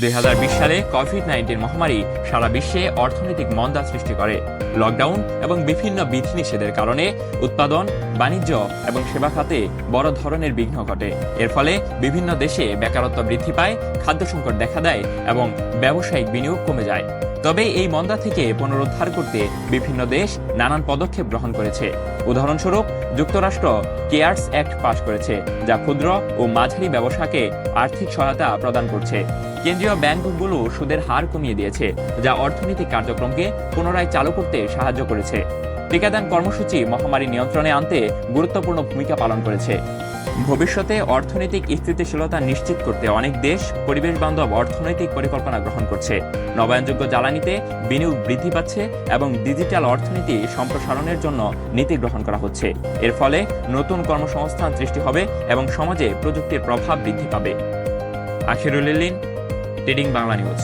দুই সালে Covid nineteen মহামারী সারা বিশ্বে অর্থনৈতিক মন্দা সৃষ্টি করে। লকডাউন এবং বিভিন্ন বিধিনিষেধের কারণে উৎপাদন, বাণিজ্য এবং সেবা খাতে বড় ধরনের বিঘ্ন ঘটে। এর ফলে বিভিন্ন দেশে বেকারত্ব বৃদ্ধি পায়, খাদ্য সংকট দেখা দেয় এবং ব্যবসায়িক বিনিয়োগ কমে যায়। তবে এই মন্দা থেকে পুনরুদ্ধার করতে বিভিন্ন দেশ নানান পদক্ষেপ গ্রহণ করেছে। উদাহরণস্বরূপ, যুক্তরাষ্ট্র কেয়ার্স অ্যাক্ট পাশ করেছে, যা ক্ষুদ্র ও মাঝারি ব্যবসাকে আর্থিক সহায়তা প্রদান করছে। কেন্দ্রীয় ব্যাংকগুলো সুদের হার কমিয়ে দিয়েছে, যা অর্থনৈতিক কার্যক্রমকে পুনরায় চালু করতে সাহায্য করেছে। টিকাদান কর্মসূচি মহামারী নিয়ন্ত্রণে আনতে গুরুত্বপূর্ণ ভূমিকা পালন করেছে। ভবিষ্যতে অর্থনৈতিক স্থিতিশীলতা নিশ্চিত করতে অনেক দেশ, পরিবেশ বান্ধব অর্থনৈতিক পরিকল্পনা গ্রহণ করছে। নবায়নযোগ্য জ্বালানিতে বিনিয়োগ বৃদ্ধি পাচ্ছে এবং ডিজিটাল অর্থনীতি সম্প্রসারণের জন্য নীতি গ্রহণ করা হচ্ছে। এর ফলে নতুন কর্মসংস্থান সৃষ্টি হবে এবং সমাজে প্রযুক্তির প্রভাব বৃদ্ধি পাবে। Akhirul trading Bangla news.